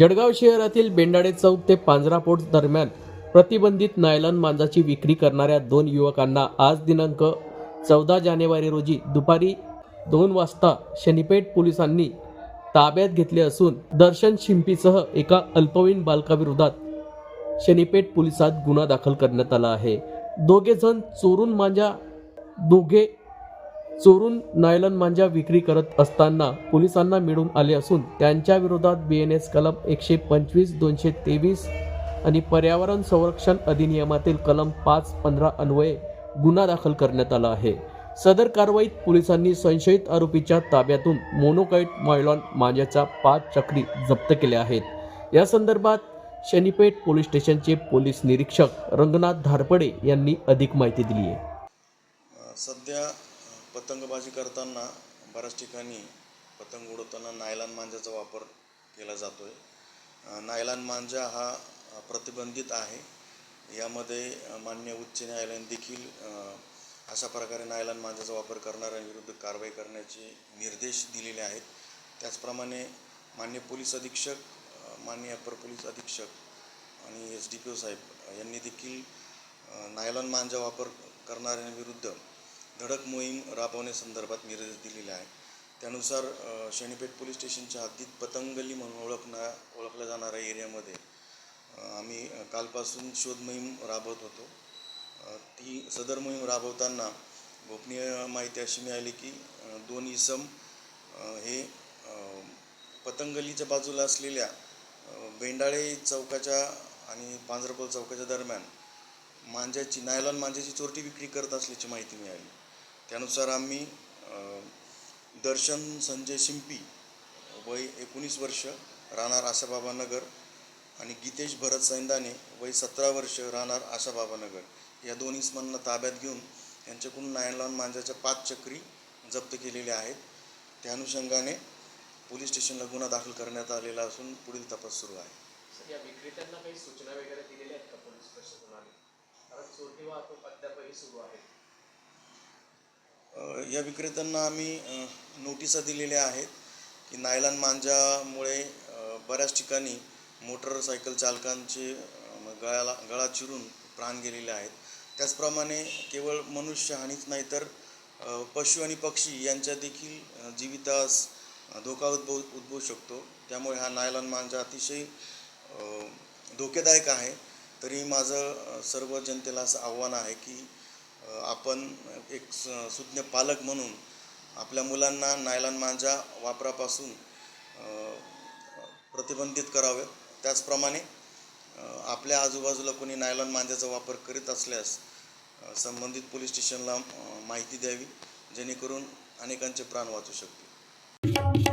जळगाव शहरातील बेंडाडे चौक ते पांजरापोट दरम्यान प्रतिबंधित नायलॉन मांजाची विक्री करणाऱ्या दोन युवकांना आज दिनांक चौदा जानेवारी रोजी दुपारी दोन वाजता शनीपेठ पोलिसांनी ताब्यात घेतले असून दर्शन शिंपीसह एका अल्पवयीन बालकाविरोधात शनीपेठ पोलिसात गुन्हा दाखल करण्यात आला आहे. दोघे जण चोरून मांजा दोघे चोरून नायलन मांजा विक्री करत असताना पोलिसांना मिळून आले असून त्यांच्या विरोधात बी एन एस कलम एकशे पंचवीस दोनशे तेवीस आणि पर्यावरण संरक्षण अधिनियमातील कलम पाच पंधरा अन्वये गुन्हा दाखल करण्यात आला आहे. सदर कारवाईत पोलिसांनी संशयित आरोपीच्या ताब्यातून मोनोकाईट मायलॉन मांजाच्या पाच चक्री जप्त केल्या आहेत. या संदर्भात शनीपेठ पोलीस स्टेशनचे पोलीस निरीक्षक रंगनाथ धारपडे यांनी अधिक माहिती दिली आहे. सध्या पतंगबाजी करताना बऱ्याच ठिकाणी पतंग उडवताना नायलॉन मांजाचा वापर केला जातो आहे नायलॉन मांजा हा प्रतिबंधित आहे. यामध्ये मान्य उच्च न्यायालयाने देखील अशा प्रकारे नायलॉन मांजाचा वापर करणाऱ्यांविरुद्ध कारवाई करण्याचे निर्देश दिलेले आहेत. त्याचप्रमाणे मान्य पोलीस अधीक्षक मान्य माननीय अपर पोलीस अधीक्षक आणि एस डी पी ओ साहेब यांनी देखील नायलॉन मांजा वापर करणाऱ्यांविरुद्ध धडक मोहीम राबवण्यासंदर्भात निर्देश दिलेले आहे. त्यानुसार शनीपेठ पोलीस स्टेशनच्या हद्दीत पतंगली म्हणून ओळखणा ओळखल्या जाणाऱ्या एरियामध्ये आम्ही कालपासून शोध मोहीम राबवत होतो. ती सदर मोहीम राबवताना गोपनीय माहिती अशी मिळाली की दोन इसम हे पतंगलीच्या बाजूला असलेल्या बेंडाळे चौकाच्या आणि पांजरपोल चौकाच्या दरम्यान मांज्याची नायलॉन मांज्याची चोरटी विक्री करत असल्याची माहिती मिळाली. त्यानुसार आम्ही दर्शन संजय शिंपी वय एकोणीस वर्ष राहणार आशाबाबा नगर आणि गीतेश भरत सैंदाने वय सतरा वर्ष राहणार आशाबाबा नगर. या दोन इसमांना ताब्यात घेऊन यांच्याकडून नायलॉन मांजाच्या पाच चक्री जप्त केलेल्या आहेत. त्या अनुषंगाने पोलीस स्टेशनला गुन्हा दाखल करण्यात आलेला असून पुढील तपास सुरू आहे. या विक्रेत्यांना काही सूचना वगैरे दिलेल्या आहेत का पोलीस प्रशासनाने? कारण चोरटी वाहतूक अद्यापही सुरू आहे या विक्रेत्यांना आम्ही नोटिसा दिलेल्या आहेत की नायलॉन मांजामुळे बऱ्याच ठिकाणी मोटरसायकल चालकांचे गळाला गळा चिरून प्राण गेलेले आहेत. त्याचप्रमाणे केवळ मनुष्यहानीच नाही तर पशु आणि पक्षी यांच्या देखील जीवितास धोका उद्भव उद्भवू शकतो. त्यामुळे हा नायलॉन मांजा अतिशय धोकेदायक आहे. तरी माझं सर्व जनतेला असं आव्हान आहे की आपण एक स सुज्ञ पालक म्हणून आपल्या मुलांना नायलॉन मांजा वापरापासून प्रतिबंधित करावे. त्याचप्रमाणे आपल्या आजूबाजूला कोणी नायलॉन मांजाचा वापर करीत असल्यास संबंधित पोलीस स्टेशनला माहिती द्यावी जेणेकरून अनेकांचे प्राण वाचू शकतील.